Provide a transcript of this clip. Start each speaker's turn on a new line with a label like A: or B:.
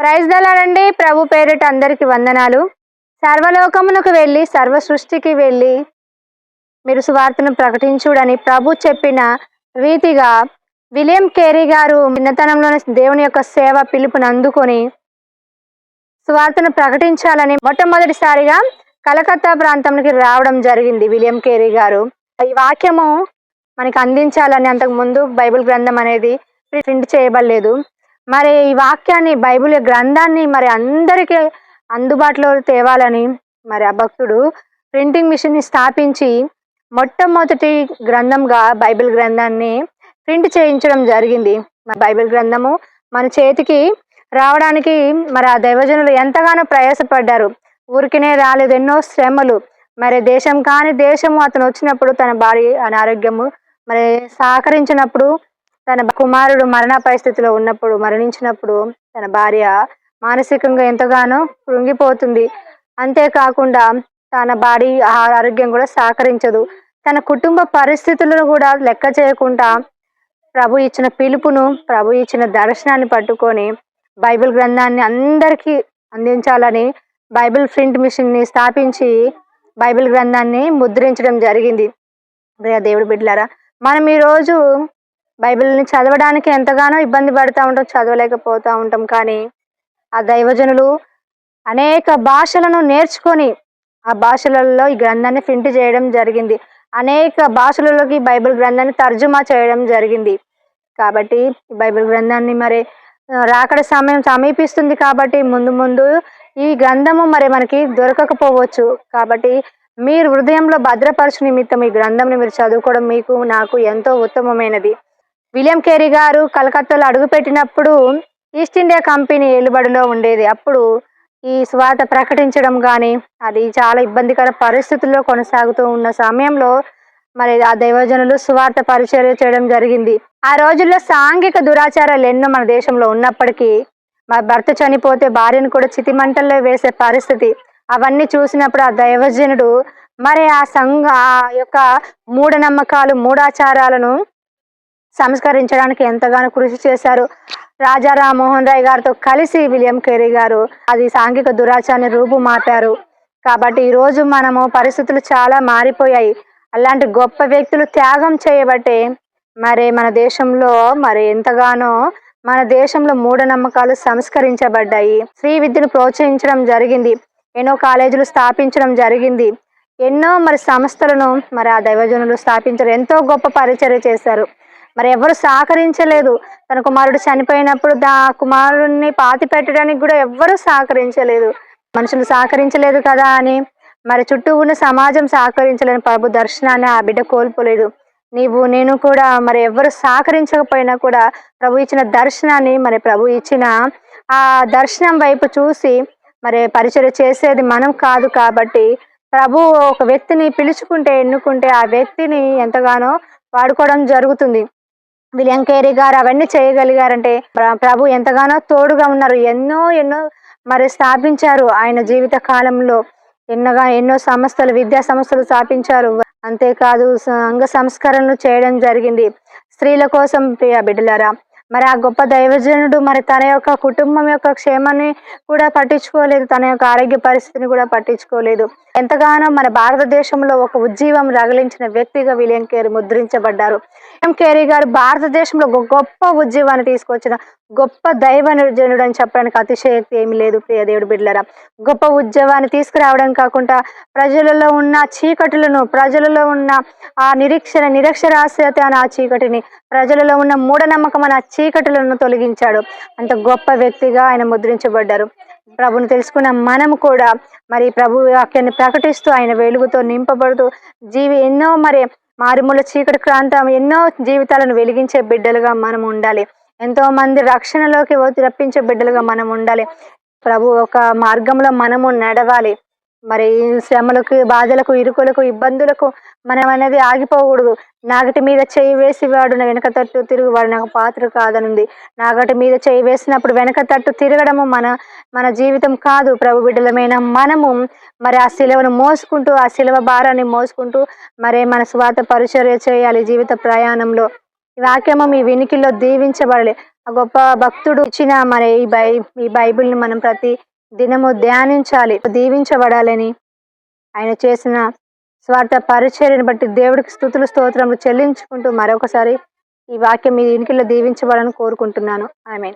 A: Praise దలాడండి ప్రభు పేరిట అందరికి వందనాలు. సర్వలోకమునకు వెళ్ళి సర్వ సృష్టికి వెళ్ళి మీరు సువార్తను ప్రకటించుడని ప్రభు చెప్పిన రీతిగా విలియం కేరీ గారు చిన్నతనంలోని దేవుని యొక్క సేవ పిలుపుని అందుకొని సువార్తను ప్రకటించాలని మొట్టమొదటిసారిగా కలకత్తా ప్రాంతంకి రావడం జరిగింది విలియం కేరీ గారు. ఈ వాక్యము మనకి అందించాలని అంతకు ముందు బైబిల్ గ్రంథం అనేది ప్రింట్ చేయబడలేదు. మరి ఈ వాక్యాన్ని బైబిల్ గ్రంథాన్ని మరి అందరికీ అందుబాటులో తేవాలని మరి ఆ భక్తుడు ప్రింటింగ్ మిషన్ని స్థాపించి మొట్టమొదటి గ్రంథంగా బైబిల్ గ్రంథాన్ని ప్రింట్ చేయించడం జరిగింది. మా బైబిల్ గ్రంథము మన చేతికి రావడానికి మరి ఆ దైవజనులు ఎంతగానో ప్రయాసపడ్డారు. ఊరికినే రాలేదు ఎన్నో శ్రమలు. మరి దేశం కాని దేశము అతను వచ్చినప్పుడు తన భార్య అనారోగ్యము మరి సహకరించినప్పుడు తన కుమారుడు మరణ పరిస్థితిలో ఉన్నప్పుడు మరణించినప్పుడు తన భార్య మానసికంగా ఎంతగానో కృంగిపోతుంది. అంతేకాకుండా తన బాడీ ఆరోగ్యం కూడా సహకరించదు. తన కుటుంబ పరిస్థితులను కూడా లెక్క చేయకుండా ప్రభు ఇచ్చిన పిలుపును ప్రభు ఇచ్చిన దర్శనాన్ని పట్టుకొని బైబిల్ గ్రంథాన్ని అందరికీ అందించాలని బైబిల్ ప్రింట్ మిషన్ని స్థాపించి బైబిల్ గ్రంథాన్ని ముద్రించడం జరిగింది. దేవుడు బిడ్డలారా మనం ఈ రోజు బైబిల్ని చదవడానికి ఎంతగానో ఇబ్బంది పడుతూ ఉంటాం చదవలేకపోతూ ఉంటాం. కానీ ఆ దైవజనులు అనేక భాషలను నేర్చుకొని ఆ భాషలలో ఈ గ్రంథాన్ని ప్రింట్ చేయడం జరిగింది. అనేక భాషలలోకి బైబిల్ గ్రంథాన్ని తర్జుమా చేయడం జరిగింది. కాబట్టి బైబిల్ గ్రంథాన్ని మరి రాకడ సమయం సమీపిస్తుంది కాబట్టి ముందు ముందు ఈ గ్రంథము మరి మనకి దొరకకపోవచ్చు. కాబట్టి మీరు హృదయంలో భద్రపరచు నిమిత్తం ఈ గ్రంథంని మీరు చదువుకోవడం మీకు నాకు ఎంతో ఉత్తమమైనది. విలియం కేరీ గారు కలకత్తాలో అడుగుపెట్టినప్పుడు ఈస్ట్ ఇండియా కంపెనీ ఏలుబడిలో ఉండేది. అప్పుడు ఈ స్వాత ప్రకటించడం కానీ అది చాలా ఇబ్బందికర పరిస్థితుల్లో కొనసాగుతూ ఉన్న సమయంలో మరి ఆ దైవజనులు సువార్త పరిచర్య చేయడం జరిగింది. ఆ రోజుల్లో సాంఘిక దురాచారాలు ఎన్నో మన దేశంలో ఉన్నప్పటికీ మా భర్త చనిపోతే భార్యను కూడా చితిమంటల్లో వేసే పరిస్థితి అవన్నీ చూసినప్పుడు ఆ దైవజనుడు మరి ఆ సంఘ ఆ యొక్క మూఢనమ్మకాలు మూఢాచారాలను సంస్కరించడానికి ఎంతగానో కృషి చేశారు. రాజా రామ్మోహన్ రాయ్ గారితో కలిసి విలియం కేరీ గారు అది సాంఘిక దురాచారాన్ని రూపుమాపారు. కాబట్టి ఈ రోజు మనము పరిస్థితులు చాలా మారిపోయాయి. అలాంటి గొప్ప వ్యక్తులు త్యాగం చేయబట్టే మరి మన దేశంలో మరి ఎంతగానో మన దేశంలో మూఢనమ్మకాలు సంస్కరించబడ్డాయి. స్త్రీ విద్యను ప్రోత్సహించడం జరిగింది. ఎన్నో కాలేజీలు స్థాపించడం జరిగింది. ఎన్నో మరి సంస్థలను మరి ఆ దైవజనులు స్థాపించారు. ఎంతో గొప్ప పరిచర్య చేశారు. మరి ఎవరు సహకరించలేదు. తన కుమారుడు చనిపోయినప్పుడు దా కుమారుడిని పాతి పెట్టడానికి కూడా ఎవ్వరూ సహకరించలేదు. మనుషులు సహకరించలేదు కదా అని. మరి చుట్టూ ఉన్న సమాజం సహకరించలేని ప్రభు దర్శనాన్ని ఆ బిడ్డ కోల్పోలేదు. నీవు నేను కూడా మరి ఎవరు సహకరించకపోయినా కూడా ప్రభు ఇచ్చిన దర్శనాన్ని మరి ప్రభు ఇచ్చిన ఆ దర్శనం వైపు చూసి మరి పరిచయం చేసేది మనం కాదు కాబట్టి ప్రభు ఒక వ్యక్తిని పిలుచుకుంటే ఎన్నుకుంటే ఆ వ్యక్తిని ఎంతగానో వాడుకోవడం జరుగుతుంది. విలియం కేరీ గారు అవన్నీ చేయగలిగారంటే ప్రభు ఎంతగానో తోడుగా ఉన్నారు. ఎన్నో ఎన్నో మరి స్థాపించారు ఆయన జీవిత కాలంలో. ఎన్నగా ఎన్నో సంస్థలు విద్యా సంస్థలు స్థాపించారు. అంతేకాదు అంగ సంస్కరణలు చేయడం జరిగింది. స్త్రీల కోసం ప్రియ బిడ్డలారా మరి ఆ గొప్ప దైవజనుడు మరి తన యొక్క కుటుంబం యొక్క క్షేమాన్ని కూడా పట్టించుకోలేదు తన యొక్క ఆరోగ్య పరిస్థితిని కూడా పట్టించుకోలేదు. ఎంతగానో మన భారతదేశంలో ఒక ఉజ్జీవం రగిలించిన వ్యక్తిగా విలియం కేరీ ముద్రించబడ్డారు. విలియం కేరీ గారు భారతదేశంలో ఒక గొప్ప ఉజ్జీవాన్ని తీసుకొచ్చిన గొప్ప దైవ జనుడు అని చెప్పడానికి అతిశయక్తి ఏమీ లేదు ప్రియ దేవుడు బిడ్డలారా. గొప్ప ఉద్యమాన్ని తీసుకురావడం కాకుండా ప్రజలలో ఉన్న చీకటులను ప్రజలలో ఉన్న ఆ నిరీక్షణ నిరక్షరాస్యత అని ఆ చీకటిని ప్రజలలో ఉన్న మూఢనమ్మకం అని ఆ చీకటులను తొలగించాడు. అంత గొప్ప వ్యక్తిగా ఆయన ముద్రించబడ్డారు. ప్రభుని తెలుసుకున్న మనము కూడా మరి ప్రభు వాక్యాన్ని ప్రకటిస్తూ ఆయన వెలుగుతో నింపబడుతూ జీవి ఎన్నో మరి మారుమూల చీకటి ప్రాంతం ఎన్నో జీవితాలను వెలిగించే బిడ్డలుగా మనం ఉండాలి. ఎంతో మంది రక్షణలోకి రప్పించే బిడ్డలుగా మనం ఉండాలి. ప్రభు ఒక మార్గంలో మనము నడవాలి. మరి ఈ శ్రమలకు బాధలకు ఇరుకులకు ఇబ్బందులకు మనం అనేది ఆగిపోకూడదు. నాగటి మీద చేయి వేసి వాడు వెనక తట్టు తిరుగువాడు నాకు పాత్ర కాదనుంది. నాగటి మీద చేయి వేసినప్పుడు వెనక తట్టు తిరగడము మన మన జీవితం కాదు ప్రభు బిడ్డలమైన మనము. మరి ఆ శిలవను మోసుకుంటూ ఆ శిలవ భారాన్ని మోసుకుంటూ మరి మన స్వాత పరిచర్య చేయాలి జీవిత ప్రయాణంలో. ఈ వాక్యము మీ వినికిలో దీవించబడాలి. ఆ గొప్ప భక్తుడు ఇచ్చిన మరి ఈ బై ఈ బైబిల్ని మనం ప్రతి దినము ధ్యానించాలి దీవించబడాలని ఆయన చేసిన స్వార్థ పరిచర్యను బట్టి దేవుడికి స్థుతులు స్తోత్రములు చెల్లించుకుంటూ మరొకసారి ఈ వాక్యం మీ ఇంటిలో దీవించబడాలని కోరుకుంటున్నాను. ఆమె